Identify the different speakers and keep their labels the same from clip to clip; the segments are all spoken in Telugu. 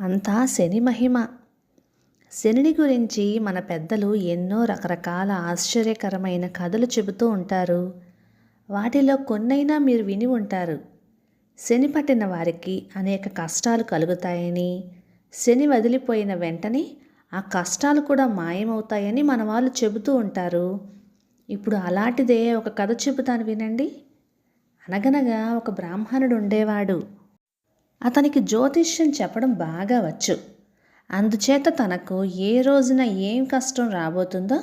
Speaker 1: అంతా శని మహిమ. శనిని గురించి మన పెద్దలు ఎన్నో రకరకాల ఆశ్చర్యకరమైన కథలు చెబుతూ ఉంటారు. వాటిలో కొన్నైనా మీరు విని ఉంటారు. శని పట్టిన వారికి అనేక కష్టాలు కలుగుతాయని శని వదిలిపోయిన వెంటనే ఆ కష్టాలు కూడా మాయమవుతాయని మన వాళ్ళు చెబుతూ ఉంటారు. ఇప్పుడు అలాంటిదే ఒక కథ చెబుతాను వినండి. అనగనగా ఒక బ్రాహ్మణుడు ఉండేవాడు. అతనికి జ్యోతిష్యం చెప్పడం బాగా వచ్చు. అందుచేత తనకు ఏ రోజున ఏం కష్టం రాబోతుందో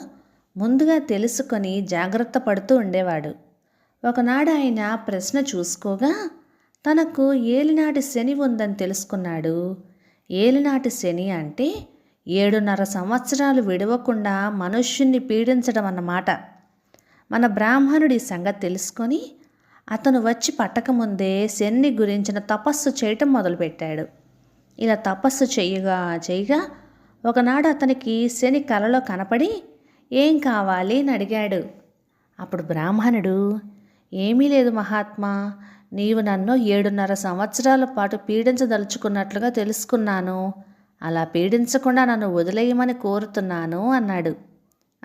Speaker 1: ముందుగా తెలుసుకొని జాగ్రత్త పడుతూ ఉండేవాడు. ఒకనాడు ఆయన ప్రశ్న చూసుకోగా తనకు ఏలినాటి శని ఉందని తెలుసుకున్నాడు. ఏలినాటి శని అంటే ఏడున్నర సంవత్సరాలు విడవకుండా మనుష్యుణ్ణి పీడించడం అన్నమాట. మన బ్రాహ్మణుడి సంగతి తెలుసుకొని అతను వచ్చి పట్టకముందే శని గురించిన తపస్సు చేయటం మొదలుపెట్టాడు. ఇలా తపస్సు చేయగా చేయగా ఒకనాడు అతనికి శని కలలో కనపడి ఏం కావాలి? అని అడిగాడు. అప్పుడు బ్రాహ్మణుడు ఏమీ లేదు మహాత్మా నీవు నన్ను ఏడున్నర సంవత్సరాల పాటు పీడించదలుచుకున్నట్లుగా తెలుసుకున్నాను. అలా పీడించకుండా నన్ను వదిలేయమని కోరుతున్నాను అన్నాడు.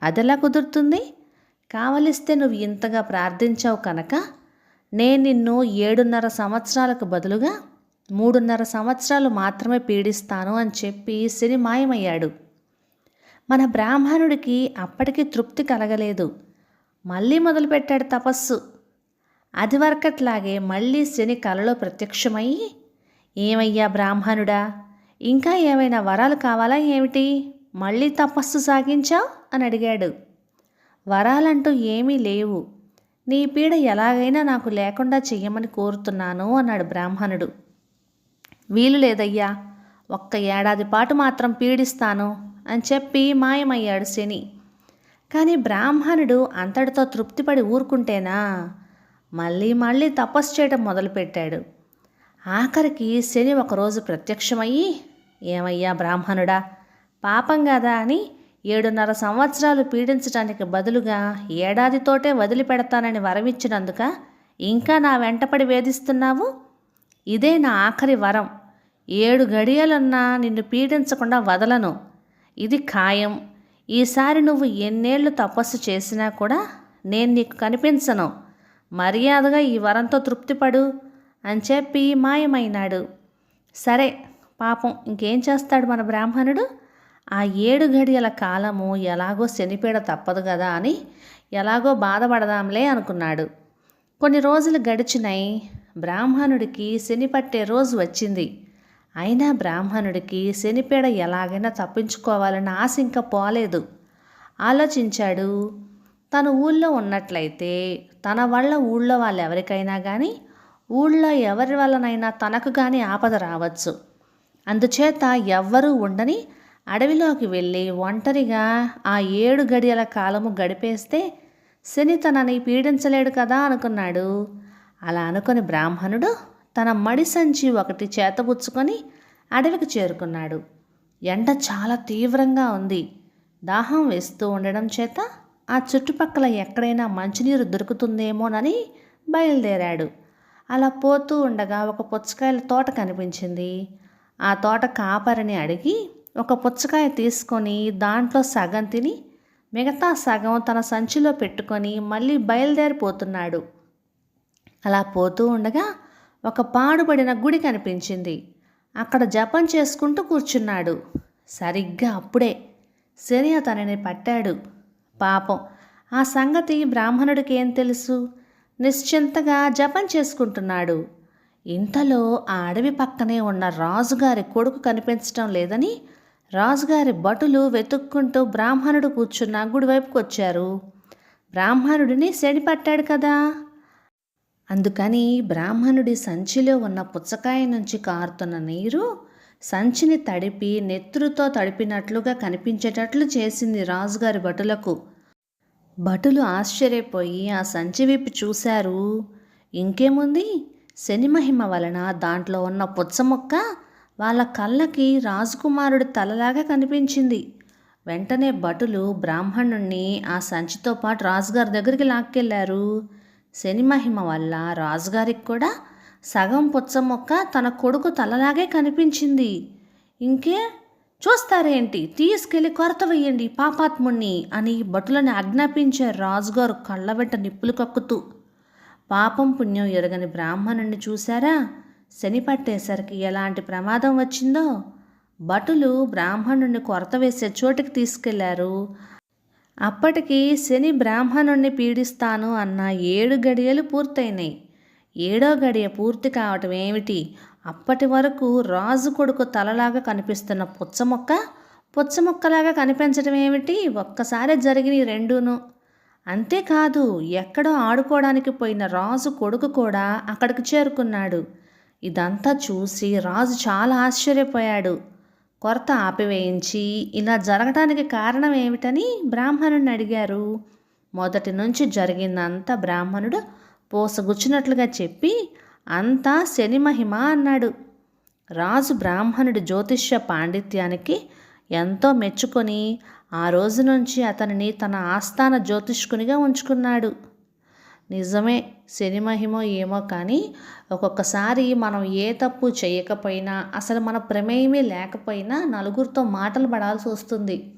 Speaker 1: అదెలా కుదురుతుంది? కావలిస్తే నువ్వు ఇంతగా ప్రార్థించావు కనుక నేను నిన్ను ఏడున్నర సంవత్సరాలకు బదులుగా మూడున్నర సంవత్సరాలు మాత్రమే పీడిస్తాను అని చెప్పి శని మాయమయ్యాడు. మన బ్రాహ్మణుడికి అప్పటికి తృప్తి కలగలేదు. మళ్ళీ మొదలుపెట్టాడు తపస్సు. అది వరకట్లాగే మళ్ళీ శని కలలో ప్రత్యక్షమయ్యి ఏమయ్యా బ్రాహ్మణుడా ఇంకా ఏమైనా వరాలు కావాలా ఏమిటి? మళ్ళీ తపస్సు సాగించావు? అని అడిగాడు. వరాలంటూ ఏమీ లేవు. నీ పీడ ఎలాగైనా నాకు లేకుండా చెయ్యమని కోరుతున్నాను అన్నాడు బ్రాహ్మణుడు. వీలు లేదయ్యా ఒక్క ఏడాది పాటు మాత్రం పీడిస్తాను అని చెప్పి మాయమయ్యాడు శని. కానీ బ్రాహ్మణుడు అంతటితో తృప్తిపడి ఊరుకుంటేనా? మళ్ళీ మళ్ళీ తపస్సు చేయడం మొదలుపెట్టాడు. ఆఖరికి శని ఒకరోజు ప్రత్యక్షమయ్యి ఏమయ్యా బ్రాహ్మణుడా పాపం కదా అని ఏడున్నర సంవత్సరాలు పీడించడానికి బదులుగా ఏడాదితోటే వదిలిపెడతానని వరమిచ్చినందుక ఇంకా నా వెంటపడి వేధిస్తున్నావు? ఇదే నా ఆఖరి వరం. ఏడు గడియలన్నా నిన్ను పీడించకుండా వదలను. ఇది ఖాయం. ఈసారి నువ్వు ఎన్నేళ్ళు తపస్సు చేసినా కూడా నేను నీకు కనిపించను. మర్యాదగా ఈ వరంతో తృప్తిపడు అని చెప్పి మాయమైనాడు. సరే పాపం ఇంకేం చేస్తాడు మన బ్రాహ్మణుడు? ఆ ఏడు గడియల కాలము ఎలాగో శనిపేడ తప్పదు కదా అని ఎలాగో బాధపడదాంలే అనుకున్నాడు. కొన్ని రోజులు గడిచినాయి బ్రాహ్మణుడికి శని పట్టే రోజు వచ్చింది. అయినా బ్రాహ్మణుడికి శనిపేడ ఎలాగైనా తప్పించుకోవాలన్న ఆశ ఇంకా పోలేదు. ఆలోచించాడు. తన ఊళ్ళో ఉన్నట్లయితే తన వల్ల ఊళ్ళో వాళ్ళు ఎవరికైనా కానీ ఊళ్ళో ఎవరి వల్లనైనా తనకు కానీ ఆపద రావచ్చు. అందుచేత ఎవ్వరూ ఉండని అడవిలోకి వెళ్ళి ఒంటరిగా ఆ ఏడు గడియల కాలము గడిపేస్తే శని తనని పీడించలేడు కదా అనుకున్నాడు. అలా అనుకుని బ్రాహ్మణుడు తన మడి సంచి ఒకటి చేతబుచ్చుకొని అడవికి చేరుకున్నాడు. ఎండ చాలా తీవ్రంగా ఉంది. దాహం వేస్తూ ఉండడం చేత ఆ చుట్టుపక్కల ఎక్కడైనా మంచినీరు దొరుకుతుందేమోనని బయలుదేరాడు. అలా పోతూ ఉండగా ఒక పుచ్చకాయల తోట కనిపించింది. ఆ తోట కాపరిని అడిగి ఒక పుచ్చకాయ తీసుకొని దాంట్లో సగం తిని మిగతా సగం తన సంచిలో పెట్టుకొని మళ్ళీ బయలుదేరిపోతున్నాడు. అలా పోతూ ఉండగా ఒక పాడుబడిన గుడి కనిపించింది. అక్కడ జపం చేసుకుంటూ కూర్చున్నాడు. సరిగ్గా అప్పుడే శని అతనిని పట్టాడు. పాపం ఆ సంగతి బ్రాహ్మణుడికి ఏం తెలుసు? నిశ్చింతగా జపం చేసుకుంటున్నాడు. ఇంతలో ఆ అడవి పక్కనే ఉన్న రాజుగారి కొడుకు కనిపించటం లేదని రాజుగారి భటులు వెతుక్కుంటూ బ్రాహ్మణుడు కూర్చున్న గుడివైపుకు వచ్చారు. బ్రాహ్మణుడిని సెడిపట్టాడు కదా? అందుకని బ్రాహ్మణుడి సంచిలో ఉన్న పుచ్చకాయ నుంచి కారుతున్న నీరు సంచిని తడిపి నెత్తురుతో తడిపినట్లుగా కనిపించేటట్లు చేసింది రాజుగారి భటులకు. భటులు ఆశ్చర్యపోయి ఆ సంచి విప్పి చూశారు. ఇంకేముంది? శని మహిమ వలన దాంట్లో ఉన్న పుచ్చ మొక్క వాళ్ళ కళ్ళకి రాజకుమారుడి తలలాగా కనిపించింది. వెంటనే భటులు బ్రాహ్మణుణ్ణి ఆ సంచితో పాటు రాజుగారి దగ్గరికి లాక్కెళ్ళారు శని మహిమ వల్ల రాజుగారికి కూడా సగం పుచ్చ మొక్క తన కొడుకు తలలాగే కనిపించింది. ఇంకే చూస్తారేంటి? తీసుకెళ్ళి కొరత వెయ్యండి పాపాత్ముణ్ణి అని భటులని ఆజ్ఞాపించారు రాజుగారు కళ్ళ వెంట నిప్పులు కక్కుతూ పాపం పుణ్యం ఎరగని బ్రాహ్మణుణ్ణి చూశారా? శని పట్టేసరికి ఎలాంటి ప్రమాదం వచ్చిందో భటులు బ్రాహ్మణుణ్ణి కొరత వేసే చోటికి తీసుకెళ్ళారు. అప్పటికి శని బ్రాహ్మణుణ్ణి పీడిస్తాను అన్న ఏడు గడియలు పూర్తయినాయి. ఏడో గడియ పూర్తి కావటం ఏమిటి? అప్పటి వరకు రాజు కొడుకు తలలాగా కనిపిస్తున్న పుచ్చమొక్క పుచ్చమొక్కలాగా కనిపించడం ఏమిటి? ఒక్కసారి జరిగిన ఈ రెండును. అంతేకాదు ఎక్కడో ఆడుకోవడానికి పోయిన రాజు కొడుకు కూడా అక్కడికి చేరుకున్నాడు. ఇదంతా చూసి రాజు చాలా ఆశ్చర్యపోయాడు. కొరత ఆపివేయించి ఇలా జరగటానికి కారణం ఏమిటని బ్రాహ్మణుడిని అడిగారు. మొదటి నుంచి జరిగిందంతా బ్రాహ్మణుడు పోసగుచ్చినట్లుగా చెప్పి అంతా శని మహిమ అన్నాడు. రాజు బ్రాహ్మణుడి జ్యోతిష్య పాండిత్యానికి ఎంతో మెచ్చుకొని ఆ రోజు నుంచి అతనిని తన ఆస్థాన జ్యోతిష్కునిగా ఉంచుకున్నాడు. నిజమే శని మహిమో ఏమో కానీ ఒక్కొక్కసారి మనం ఏ తప్పు చేయకపోయినా అసలు మన ప్రమేయమే లేకపోయినా నలుగురితో మాటలు పడాల్సి వస్తుంది.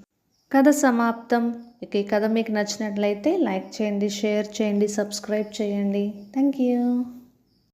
Speaker 1: కథ సమాప్తం. ఇక ఈ కథ మీకు నచ్చినట్లయితే లైక్ చేయండి షేర్ చేయండి సబ్స్క్రైబ్ చేయండి. Thank you